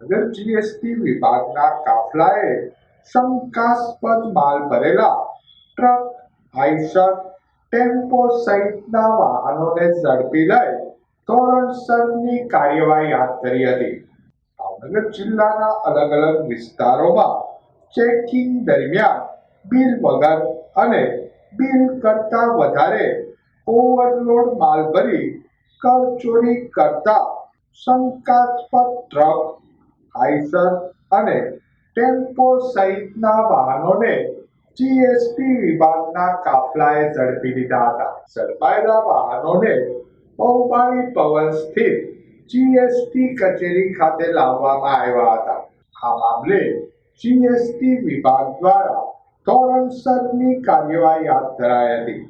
Bhavnagar GST વિભાગના કાફલાએ શંકાસ્પદ માલ ભરેલા ટ્રક આઈશર ટેમ્પો સહિતના વાહનોને ઝડપી લઈ ધોરણસરની કાર્યવાહી હાથ ધરી હતી. ભાવનગર જિલ્લાના અલગ અલગ વિસ્તારોમાં ચેકિંગ દરમિયાન બિલ વગર અને બિલ કરતા વધારે ઓવરલોડ માલ ભરી કરચોરી કરતા શંકાસ્પદ ટ્રક આઈસર અને ટેમ્પો સહિતના વાહનોને જીએસટી વિભાગના કાફલાએ ઝડપી લીધા હતા. ઝડપાયેલા વાહનોને બહુમાળી પવન સ્થિત જીએસટી કચેરી ખાતે લાવવામાં આવ્યા હતા. આ મામલે જીએસટી વિભાગ દ્વારા ધોરણસરની કાર્યવાહી હાથ ધરાઈ હતી.